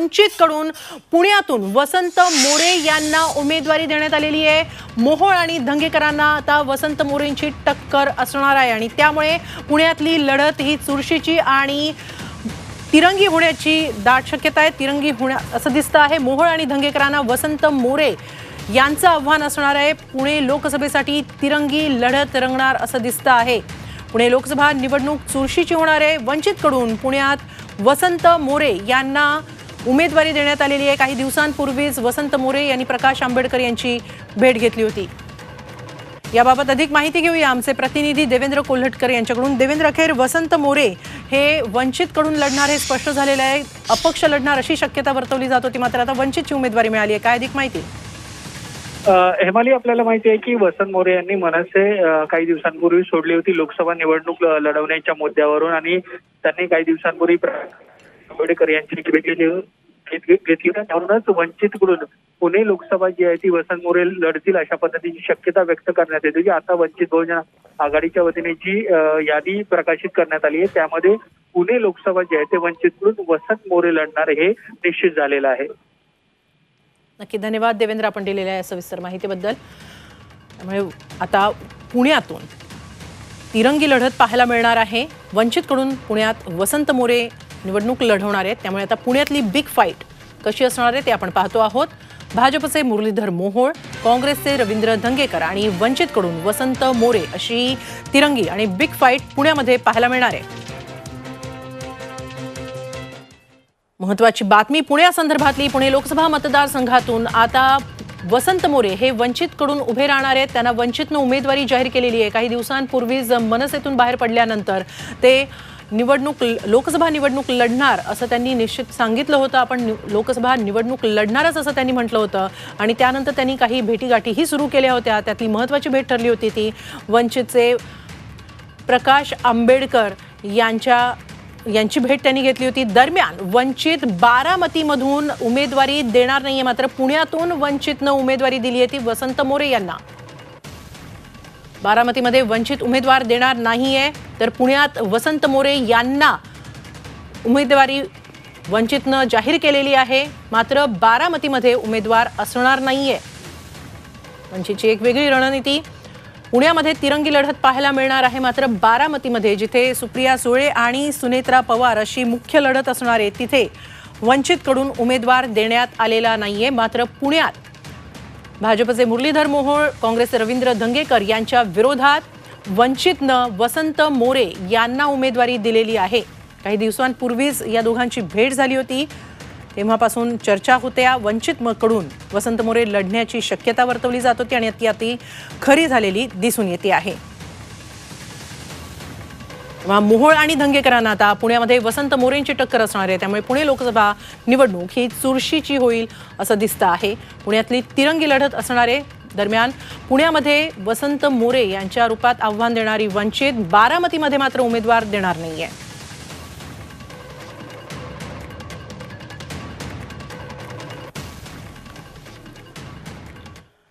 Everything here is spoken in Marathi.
वंचितकडून पुण्यातून वसंत मोरे यांना उमेदवारी देण्यात आलेली आहे. मोहोळ आणि धंगेकरांना आता वसंत मोरेंची टक्कर असणार आहे आणि त्यामुळे पुण्यातली लढत ही चुरशीची आणि तिरंगी होण्याची दाट शक्यता आहे. तिरंगी होण्या असं दिसतं आहे. मोहोळ आणि धंगेकरांना वसंत मोरे यांचं आव्हान असणार आहे. पुणे लोकसभेसाठी तिरंगी लढत रंगणार असं दिसतं आहे. पुणे लोकसभा निवडणूक चुरशीची होणार आहे. वंचितकडून पुण्यात वसंत मोरे यांना उमेदवारी देण्यात आलेली आहे. काही दिवसांपूर्वीच वसंत मोरे यांनी प्रकाश आंबेडकर यांची भेट घेतली होती. याबाबत अधिक माहिती घेऊया. आमचे प्रतिनिधी देवेंद्र कोल्हटकर यांच्याकडून. देवेंद्र अखेर वसंत मोरे हे वंचितकडून लढणार हे स्पष्ट झालेलं आहे. अपक्ष लढणार अशी शक्यता वर्तवली जात होती मात्र आता वंचितची उमेदवारी मिळाली आहे. काय अधिक माहिती? हेमाली आपल्याला माहिती आहे की वसंत मोरे यांनी मनसे काही दिवसांपूर्वी सोडली होती लोकसभा निवडणूक लढवण्याच्या मुद्द्यावरून आणि त्यांनी काही दिवसांपूर्वी आंबेडकर यांची घेतली होती त्यावरूनच वंचितकडून पुणे लोकसभा जी आहे ती वसंत मोरे लढतील अशा पद्धतीची शक्यता व्यक्त करण्यात येते. की आता वंचित बहुजन आघाडीच्या वतीने जी यादी प्रकाशित करण्यात आली आहे त्यामध्ये पुणे लोकसभा जी आहे ते वंचितकडून वसंत मोरे लढणार हे निश्चित झालेलं आहे. नक्की धन्यवाद देवेंद्र आपण दिलेल्या या सविस्तर माहितीबद्दल. त्यामुळे आता पुण्यातून तिरंगी लढत पाहायला मिळणार आहे. वंचितकडून पुण्यात वसंत मोरे निवडणूक लढवणार आहेत. त्यामुळे आता पुण्यातली बिग फाईट कशी असणार आहे ते आपण पाहतो आहोत. भाजपचे मुरलीधर मोहोळ काँग्रेसचे रवींद्र धंगेकर आणि वंचितकडून वसंत मोरे अशी तिरंगी आणि बिग फाईट पुण्यामध्ये पाहायला मिळणार आहे. महत्वाची बातमी पुण्यासंदर्भातली पुणे लोकसभा मतदारसंघातून आता वसंत मोरे हे वंचितकडून उभे राहणार आहेत. त्यांना वंचितनं उमेदवारी जाहीर केलेली आहे. काही दिवसांपूर्वीच मनसेतून बाहेर पडल्यानंतर ते निवडणूक लोकसभा निवडणूक लढणार असं त्यांनी निश्चित सांगितलं होतं. आपण लोकसभा निवडणूक लढणारच असं त्यांनी म्हटलं होतं. आणि त्यानंतर त्यांनी काही भेटीगाठीही सुरू केल्या होत्या. त्यातली महत्त्वाची भेट ठरली होती ती वंचितचे प्रकाश आंबेडकर यांच्या यांची भेट त्यांनी घेतली होती. दरम्यान वंचित बारामतीमधून उमेदवारी देणार नाहीये मात्र पुण्यातून वंचितनं उमेदवारी दिली आहे ती वसंत मोरे यांना. बारामतीमध्ये वंचित उमेदवार देणार नाहीये. तर पुण्यात वसंत मोरे यांना उमेदवारी वंचितनं जाहीर केलेली आहे. मात्र बारामतीमध्ये उमेदवार असणार नाहीये. वंचितची एक वेगळी रणनीती. पुण्यामध्ये तिरंगी लढत पाहायला मिळणार आहे. मात्र बारामतीमध्ये जिथे सुप्रिया सुळे आणि सुनेत्रा पवार अशी मुख्य लढत असणार आहे तिथे वंचितकडून उमेदवार देण्यात आलेला नाहीये. मात्र पुण्यात भाजपचे मुरलीधर मोहोळ काँग्रेसचे रवींद्र धंगेकर यांच्या विरोधात वंचितनं वसंत मोरे यांना उमेदवारी दिलेली आहे. काही दिवसांपूर्वीच या दोघांची भेट झाली होती. तेव्हापासून चर्चा होत्या वंचित वसंत मोरे लढण्याची शक्यता वर्तवली जात होती आणि ती अति खरी झालेली दिसून येते आहे. मोहोळ आणि धंगेकरांना आता पुण्यामध्ये वसंत मोरेंची टक्कर असणार आहे. त्यामुळे पुणे लोकसभा निवडणूक ही चुरशीची होईल असं दिसतं आहे. पुण्यातली तिरंगी लढत असणार आहे. दरम्यान पुण्यामध्ये वसंत मोरे यांच्या रूपात आव्हान देणारी वंचित बारामतीमध्ये मात्र उमेदवार देणार नाहीये.